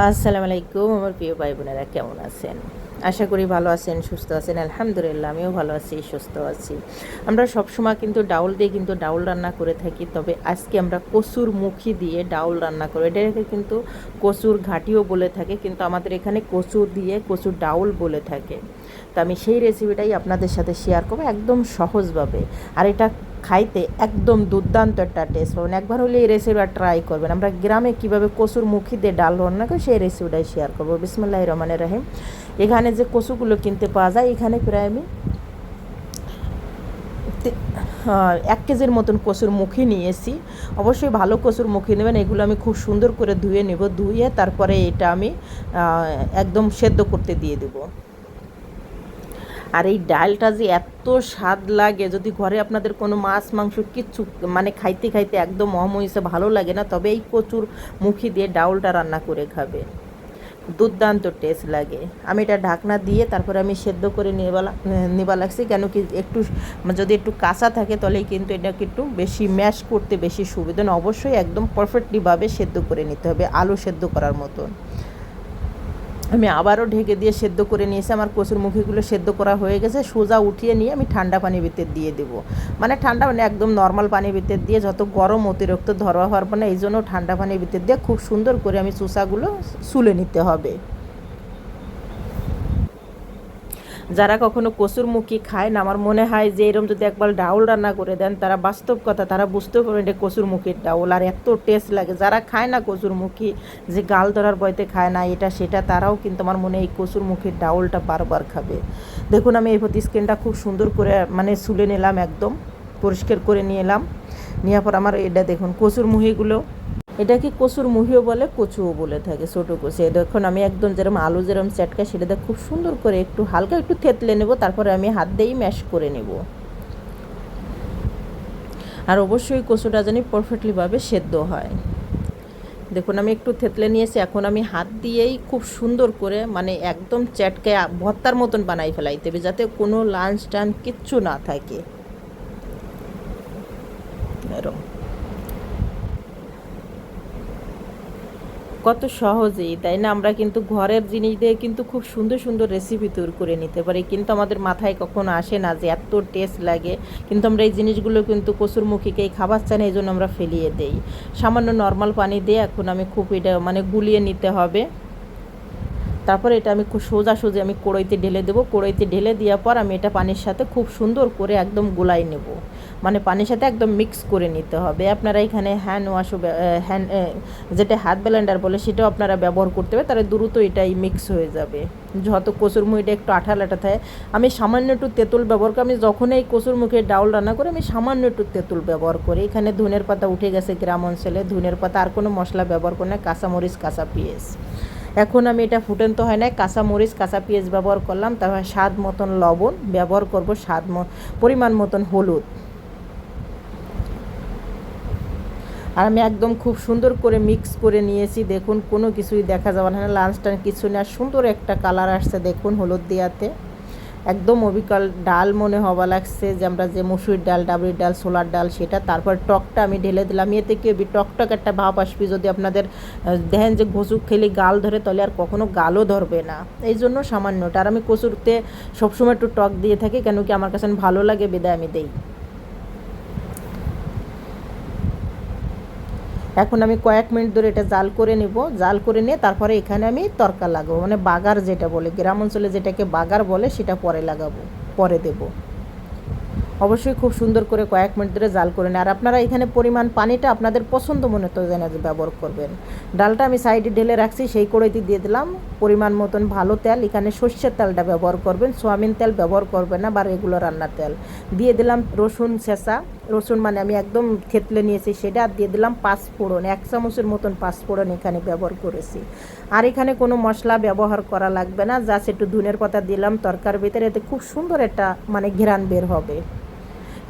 আসসালামু আলাইকুম আমার প্রিয় ভাই বোনেরা কেমন আছেন? আশা করি ভালো আছেন, সুস্থ আছেন, আলহামদুলিল্লাহ, আমিও ভালো আছি, সুস্থ আছি। আমরা সবসময় কিন্তু ডাউল দিয়ে কিন্তু ডাউল রান্না করে থাকি, তবে আজকে আমরা কচুর মুখি দিয়ে ডাউল রান্না করি এটাকে কিন্তু কচুর ঘাটিও বলে থাকে, কিন্তু আমাদের এখানে কচুর দিয়ে কচুর ডাউল বলে থাকে। তো আমি সেই রেসিপিটাই আপনাদের সাথে শেয়ার করব, একদম সহজভাবে। আর এটা খাইতে একদম দুর্দান্ত একটা টেস্ট পাবেন। একবার হলে এই রেসিপিটা ট্রাই করবেন। আমরা গ্রামে কীভাবে কচুর মুখি দিয়ে ডাল রান্না করি সেই রেসিপিটাই শেয়ার করব। বিসমুল্লাহ রহমানের রাহিম। এখানে যে কচুগুলো কিনতে পাওয়া যায়, এখানে প্রায় আমি এক কেজির মতন কচুর মুখি নিয়েছি। অবশ্যই ভালো কচুর মুখি নেবেন। এগুলো আমি খুব সুন্দর করে ধুয়ে নেব, ধুয়ে তারপরে এটা আমি একদম সেদ্ধ করতে দিয়ে দেবো। আর এই ডালটা যে এত স্বাদ লাগে, যদি ঘরে আপনাদের কোনো মাছ, মাংস কিচ্ছু মানে খাইতে খাইতে একদম অমহিসে ভালো লাগে না, তবে এই কচুর মুখি দিয়ে ডাউলটা রান্না করে খাবে। দুর্দান্ত টেস্ট লাগে। আমি এটা ঢাকনা দিয়ে তারপরে আমি সেদ্ধ করে নেবা নেবা লাগছি, কেন কি একটু যদি একটু কাঁচা থাকে তাহলেই কিন্তু এটাকে একটু বেশি ম্যাশ করতে বেশি সুবিধা অবশ্যই একদম পারফেক্টলিভাবে সেদ্ধ করে নিতে হবে, আলু সেদ্ধ করার মতন। আমি আবারও ঢেকে দিয়ে সেদ্ধ করে নিয়েছি। আমার কচুর মুখিগুলো সেদ্ধ করা হয়ে গেছে। সোজা উঠিয়ে নিয়ে আমি ঠান্ডা পানি ভিতর দিয়ে দেবো। মানে ঠান্ডা মানে একদম নর্মাল পানি ভিতর দিয়ে যত গরম অতিরিক্ত ধরা হওয়ার পর না, এই জন্য ঠান্ডা পানি ভিতর দিয়ে খুব সুন্দর করে আমি চুষাগুলো সুলে নিতে হবে। যারা কখনো কচুর মুখি খায় না, আমার মনে হয় যে এরকম যদি একবার ডাউল রান্না করে দেন, তারা বাস্তব কথা, তারা বুঝতে পারবেন এটা কচুর মুখির ডাউল আর এত টেস্ট লাগে। যারা খায় না কচুর মুখি, যে গাল ধরার বয়তে খায় না, এটা সেটা, তারাও কিন্তু আমার মনে এই কচুর মুখির ডাউলটা বারবার খাবে। দেখুন, আমি এই প্রতি স্কিনটা খুব সুন্দর করে মানে সুলে নিলাম একদম, পরিষ্কার করে নিয়ে এলাম। নেওয়ার পর আমার এটা দেখুন কচুর মুহিগুলো এটাকে কচুর মুহিও বলে, কচুও বলে থাকে, ছোটো কচু। দেখুন, আমি একদম যেরকম আলু যেরকম সেটা সেটাতে খুব সুন্দর করে একটু হালকা একটু থেতলে নেব, তারপরে আমি হাত দিয়েই ম্যাশ করে নেব। আর অবশ্যই কচুটা জানি পারফেক্টলিভাবে সেদ্ধ হয়। দেখুন, আমি একটু থেতলে নিয়েছি, এখন আমি হাত দিয়েই খুব সুন্দর করে মানে একদম চ্যাটকে ভত্তার মতন বানাই ফেলাইতে হবে, যাতে কোনো লাঞ্চ টান কিচ্ছু না থাকে। এরকম কত সহজেই, তাই না? আমরা কিন্তু ঘরের জিনিস দিয়ে কিন্তু খুব সুন্দর সুন্দর রেসিপি তৈরি করে নিতে পারি। কিন্তু আমাদের মাথায় কখনো আসে না যে এত টেস্ট লাগে। কিন্তু আমরা এই জিনিসগুলো কিন্তু কচুর মুখিকেই খাবার চান এই জন্য আমরা ফেলিয়ে দেই। সামান্য নর্মাল পানি দিয়ে এখন আমি খুব এটা মানে গুলিয়ে নিতে হবে। তারপরে এটা আমি খুব সোজা সোজা আমি কড়াইতে ঢেলে দেবো। কড়াইতে ঢেলে দেওয়ার পর আমি এটা পানির সাথে খুব সুন্দর করে একদম গোলাই নেব। মানে পানির সাথে একদম মিক্স করে নিতে হবে। আপনারা এখানে হ্যান্ড ওয়াশও হ্যান্ড যেটা হাত ব্লেন্ডার বলে সেটাও আপনারা ব্যবহার করতে হবে, তাহলে দ্রুত এটাই মিক্স হয়ে যাবে। যত কচুর মুখিটা একটু আঠা লাঠা থাকে, আমি সামান্য একটু তেঁতুল ব্যবহার করি, আমি যখন এই কচুর মুখে ডাউল রান্না করি, আমি সামান্য একটু তেঁতুল ব্যবহার করি। এখানে ধনের পাতা উঠে গেছে গ্রাম অঞ্চলে, ধনের পাতা আর কোনো মশলা ব্যবহার করি না, কাঁচামরিচ, কাঁচা পিঁয়াজ। এখন আমি এটা ফুটেন্ত হয় না কাঁচা মরিচ কাঁচা পেঁয়াজ ব্যবহার করলাম, তারপর স্বাদ মতন লবণ ব্যবহার করব, স্বাদ পরিমাণ মতন হলুদ। আর আমি একদম খুব সুন্দর করে মিক্স করে নিয়েছি। দেখুন, কোনো কিছুই দেখা যাবে না। লাঞ্চ টান কিছু না, সুন্দর একটা কালার আসছে, দেখুন, হলুদ দেওয়াতে একদম অবিকল ডাল মনে হওয়া লাগছে যে আমরা যে মুসুর ডাল ডাবরির ডাল সোলার ডাল, সেটা তারপর টকটা আমি ঢেলে দিলাম। এতে কি টক টকটক একটা ভাব আসবে যদি আপনাদের দেখেন যে ঘুচুক খেলে গাল ধরে, তাহলে আর কখনো গালও ধরবে না। এই জন্য সামান্যটা। আর আমি কচুরতে সবসময় একটু টক দিয়ে থাকি, কেন কি আমার কাছে ভালো লাগে, বেদায় আমি দেই। এখন আমি কয়েক মিনিট ধরে এটা জাল করে নেব। জাল করে নিয়ে তারপরে এখানে আমি তরকা লাগাবো। মানে বাগার যেটা বলে, গ্রাম অঞ্চলে যেটাকে বাগার বলে সেটা পরে লাগাবো, পরে দেবো। অবশ্যই খুব সুন্দর করে কয়েক মিনিট ধরে জাল করে নেন। আর আপনারা এখানে পরিমাণ পানিটা আপনাদের পছন্দ মনে তো যেন ব্যবহার করবেন। ডালটা আমি সাইডে ঢেলে রাখছি, সেই কড়াইতে দিয়ে দিলাম। পরিমাণ মতন ভালো তেল, এখানে সর্ষের তেলটা ব্যবহার করবেন। সোয়াবিন তেল ব্যবহার করবেন না বা রেগুলার রান্নার তেল। দিয়ে দিলাম রসুন শেষা রসুন মানে আমি একদম থেতলে নিয়েছি, সেটা আর দিয়ে দিলাম পাঁচ ফোড়ন এক চামচের মতন পাঁচ ফোড়ন এখানে ব্যবহার করেছি। আর এখানে কোনো মশলা ব্যবহার করা লাগবে না, জাস্ট একটু ধুনের পাতা দিলাম তরকার ভিতরে, এতে খুব সুন্দর একটা মানে ঘেরান বের হবে।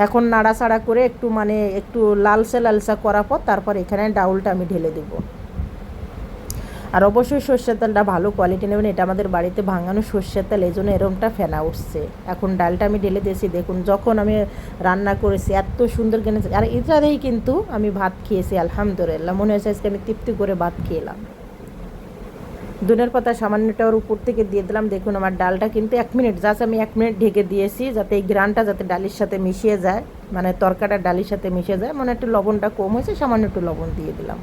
এখন নাড়াচাড়া করে একটু মানে একটু লালসা লালসা করার পর তারপর এখানে ডাউলটা আমি ঢেলে দেবো। আর অবশ্যই সর্ষের তেলটা ভালো কোয়ালিটি নেবেন। এটা আমাদের বাড়িতে ভাঙানো সর্ষের তেল এই জন্য এরমটা ফেনা উঠছে। এখন ডালটা আমি ঢেলে দিয়েছি, দেখুন, যখন আমি রান্না করেছি, এত সুন্দর কিনেছি আর এটাতেই কিন্তু আমি ভাত খেয়েছি, আলহামদুলিল্লাহ। মনে হয়েছে আজকে আমি তৃপ্তি করে ভাত খেলাম। দুনের পাতা সামান্যটা ওর উপর থেকে দিয়ে দিলাম। দেখুন আমার ডালটা কিন্তু এক মিনিট জাস্ট আমি এক মিনিট ঢেকে দিয়েছি যাতে এই গ্রানটা যাতে ডালির সাথে মিশিয়ে যায় মানে তরকাটা ডালির সাথে মিশে যায়। মানে একটু লবণটা কম হয়েছে, সামান্য একটু লবণ দিয়ে দিলাম।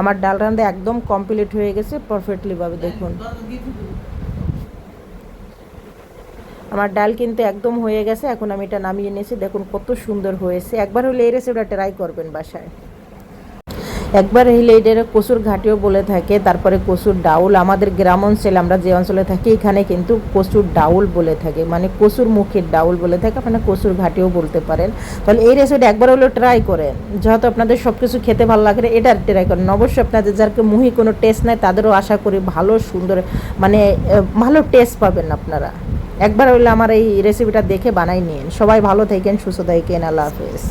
আমার ডাল রান্না একদম কমপ্লিট হয়ে গেছে পারফেক্টলিভাবে দেখুন। আমার ডাল কিন্তু একদম হয়ে গেছে, এখন আমি এটা নামিয়ে নিয়েছি। দেখুন কত সুন্দর হয়েছে। একবার হলে এই রেসিপিটা ট্রাই করবেন বাসায়। একবার হলে এটা কচুর ঘাটিও বলে থাকে, তারপরে কচুর ডাউল, আমাদের গ্রাম অঞ্চলে, আমরা যে অঞ্চলে থাকি, এখানে কিন্তু কচুর ডাউল বলে থাকে মানে কচুর মুখের ডাউল বলে থাকে, আপনারা কচুর ঘাটিও বলতে পারেন। তাহলে এই রেসিপিটা একবার হলেও ট্রাই করেন, যেহেতু আপনাদের সব কিছু খেতে ভালো লাগে এটা ট্রাই করেন। অবশ্যই আপনাদের যাকে মুহি কোনো টেস্ট নাই, তাদেরও আশা করি ভালো, সুন্দর মানে ভালো টেস্ট পাবেন আপনারা। একবার হলে আমার এই রেসিপিটা দেখে বানাই নিন। সবাই ভালো থাকেন, সুস্থ থাকেন, আল্লাহ হাফেজ।